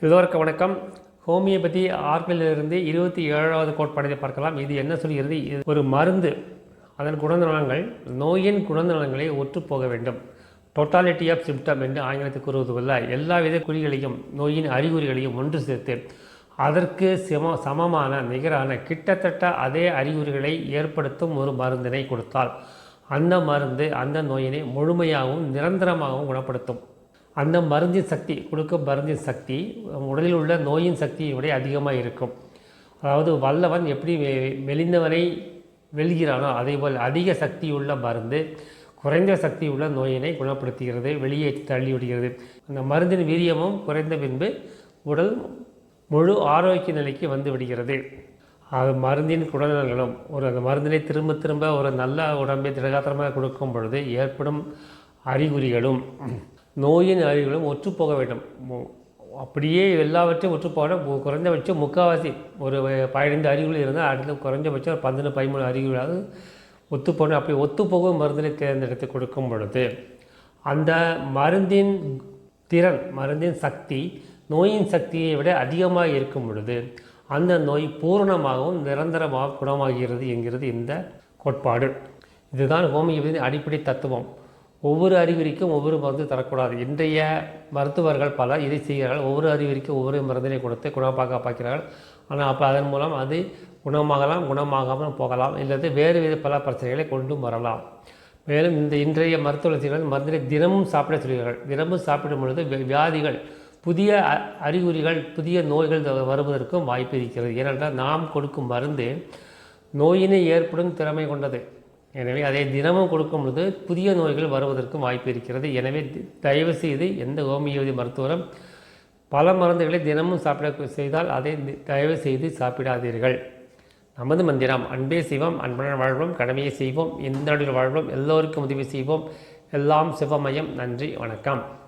எல்லோருக்கும் வணக்கம். ஹோமியோபதி ஆர்பிலிருந்து இருபத்தி ஏழாவது கோட்பாடை பார்க்கலாம். இது என்ன சொல்கிறது? இது ஒரு மருந்து. அதன் குணநலங்கள் நோயின் குணநலங்களை ஒற்றுப்போக வேண்டும். டோட்டாலிட்டி ஆஃப் சிம்டம் என்று ஆங்கிலத்தில் கூறுவதுவல்ல எல்லா வித குறிகளையும் நோயின் அறிகுறிகளையும் ஒன்று சேர்த்து அதற்கு சம சமமான நிகரான கிட்டத்தட்ட அதே அறிகுறிகளை ஏற்படுத்தும் ஒரு மருந்தினை கொடுத்தால் அந்த மருந்து அந்த நோயினை முழுமையாகவும் நிரந்தரமாகவும் குணப்படுத்தும். அந்த மருந்தின் சக்தி கொடுக்கும் மருந்தின் சக்தி உடலில் உள்ள நோயின் சக்தியை விட அதிகமாக இருக்கும். அதாவது வல்லவன் எப்படி மெலிந்தவனை வெல்கிறானோ அதேபோல் அதிக சக்தியுள்ள மருந்து குறைந்த சக்தியுள்ள நோயினை குணப்படுத்துகிறது வெளியே தள்ளிவிடுகிறது அந்த மருந்தின் வீரியமும் குறைந்த பின்பு உடல் முழு ஆரோக்கிய நிலைக்கு வந்து விடுகிறது. அது மருந்தின் குடநலங்களும் ஒரு அந்த மருந்தினை திரும்ப திரும்ப ஒரு நல்ல உடம்பை திடகாத்திரமாக கொடுக்கும் பொழுது ஏற்படும் அறிகுறிகளும். நோயின் அறிகுறிகளும் ஒற்றுப்போக வேண்டும். அப்படியே எல்லாவற்றையும் ஒற்றுப்போக குறைஞ்சபட்சம் முக்கால்வாசி ஒரு பதினைந்து அறிகுறி இருந்தால் அடுத்து குறைஞ்சபட்சம் ஒரு பதினொன்று பதிமூணு அறிகுறிகளாவது ஒத்துப்போகணும். அப்படி ஒத்துப்போகும் மருந்தினை தேர்ந்தெடுத்து கொடுக்கும் பொழுது அந்த மருந்தின் திறன் மருந்தின் சக்தி நோயின் சக்தியை விட அதிகமாக இருக்கும் பொழுது அந்த நோய் பூரணமாகவும் நிரந்தரமாக குணமாகிறது என்கிறது இந்த கோட்பாடு. இதுதான் ஹோமியோபதியின் அடிப்படை தத்துவம். ஒவ்வொரு அறிகுறிக்கும் ஒவ்வொரு மருந்து தரக்கூடாது. இன்றைய மருத்துவர்கள் பலர் இதை செய்கிறார்கள். ஒவ்வொரு அறிகுறிக்கும் ஒவ்வொரு மருந்தினை கொடுத்து குணமாக பார்க்கிறார்கள். ஆனால் அப்போ அதன் மூலம் அது குணமாகலாம் குணமாகாமல் போகலாம் இல்லது வேறு வித பல பிரச்சனைகளை கொண்டும் வரலாம். மேலும் இந்த இன்றைய மருத்துவ வசதிகள் மருந்தினை தினமும் சாப்பிட சொல்கிறார்கள். தினமும் சாப்பிடும் பொழுது வியாதிகள் புதிய அ- அறிகுறிகள் புதிய நோய்கள் த- வருவதற்கும் வாய்ப்பு இருக்கிறது. ஏனென்றால் நாம் கொடுக்கும் மருந்து நோயினை ஏற்படும் திறமை கொண்டது. எனவே அதை தினமும் கொடுக்கும் பொழுது புதிய நோய்கள் வருவதற்கும் வாய்ப்பு இருக்கிறது. எனவே தி- தயவு செய்து எந்த ஹோமியோபதி மருத்துவரும் பல மருந்துகளை தினமும் சாப்பிட செய்தால் அதை தயவு செய்து சாப்பிடாதீர்கள். நமது மந்திரம் அன்பே சிவம் அன்புடன் வாழ்வோம் கடமையை செய்வோம் எந்த வாழ்வோம் எல்லோருக்கும் உதவி செய்வோம். எல்லாம் சிவமயம் நன்றி வணக்கம்.